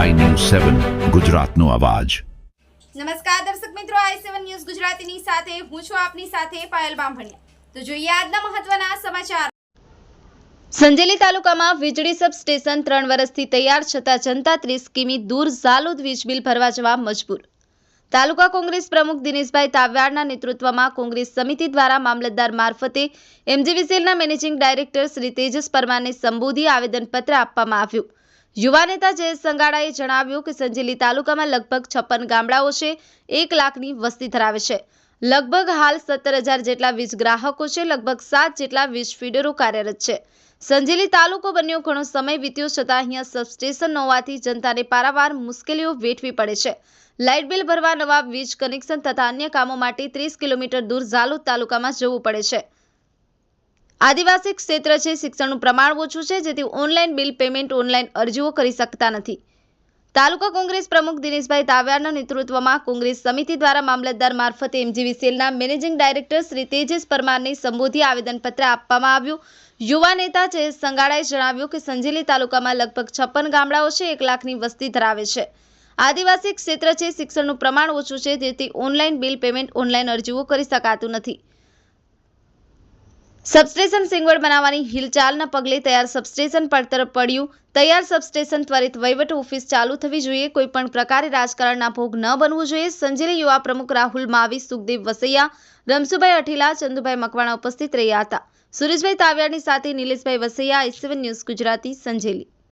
સેવન ગુજરાતનો અવાજ. નમસ્કાર દર્શક મિત્રો આઈ સેવન ન્યૂઝ ગુજરાતીની સાથે, હું છું આપની સાથે પાયલ બામભણિયા. તો જોઈએ આજના મહત્વના સમાચાર. સંજેલી તાલુકામાં વીજળી સબસ્ટેશન ત્રણ વર્ષથી તૈયાર છતાં જનતા ત્રીસ કિમી દૂર ઝાલુદ વીજ બિલ ભરવા જવા મજબૂર. તાલુકા કોંગ્રેસ પ્રમુખ દિનેશભાઈ તાવ્યાડના નેતૃત્વમાં કોંગ્રેસ સમિતિ દ્વારા મામલતદાર મારફતે એમજીવીસીએલના મેનેજિંગ ડાયરેક્ટર શ્રી તેજસ પરમારને સંબોધી આવેદનપત્ર આપવામાં આવ્યું. યુવા નેતા જયેશ સંગાડાએ જણાવ્યું કે સંજેલી તાલુકામાં લગભગ છપ્પન ગામડાઓ છે, એક લાખની વસ્તી ધરાવે છે. લગભગ હાલ સત્તર હજાર જેટલા વીજ ગ્રાહકો છે, લગભગ સાત જેટલા વીજ ફીડરો કાર્યરત છે. સંજેલી તાલુકો બન્યો ઘણો સમય વીત્યો છતાં અહીંયા સબસ્ટેશન ન હોવાથી જનતાને પારાવાર મુશ્કેલીઓ વેઠવી પડે છે. લાઇટ બિલ ભરવા નવા વીજ કનેક્શન તથા અન્ય કામો માટે ત્રીસ કિલોમીટર દૂર ઝાલોદ તાલુકામાં જવું પડે છે. આદિવાસી ક્ષેત્ર છે, શિક્ષણનું પ્રમાણ ઓછું છે, જેથી ઓનલાઈન બિલ પેમેન્ટ, ઓનલાઈન અરજીઓ કરી શકતા નથી. તાલુકા કોંગ્રેસ પ્રમુખ દિનેશભાઈ તાવ્યારના નેતૃત્વમાં કોંગ્રેસ સમિતિ દ્વારા મામલતદાર મારફતે એમજીવીસીએલના મેનેજિંગ ડાયરેક્ટર શ્રી તેજસ પરમારને સંબોધી આવેદનપત્ર આપવામાં આવ્યું. યુવા નેતા જયેશ સંગાડાએ જણાવ્યું કે સંજેલી તાલુકામાં લગભગ છપ્પન ગામડાઓ છે, એક લાખની વસ્તી ધરાવે છે. આદિવાસી ક્ષેત્ર છે, શિક્ષણનું પ્રમાણ ઓછું છે, જેથી ઓનલાઈન બિલ પેમેન્ટ, ઓનલાઈન અરજીઓ કરી શકાતું નથી. સબસ્ટેશન સિંગવડ બનાવવાની હિલચાલના પગલે તૈયાર સબસ્ટેશન પડતર પડ્યું. તૈયાર સબસ્ટેશન ત્વરિત વહીવટ ઓફિસ ચાલુ થવી જોઈએ. કોઈ પણ પ્રકારે રાજકારણના ભોગ ન બનવું જોઈએ. સંજેલી યુવા પ્રમુખ રાહુલ માવી, સુખદેવ વસૈયા, રમસુભાઈ અઠીલા, ચંદુભાઈ મકવાણા ઉપસ્થિત રહ્યા હતા. સુરેશભાઈ તાવ્યાની સાથે નિલેશભાઈ વસૈયા આઈ ન્યૂઝ ગુજરાતી, સંજેલી.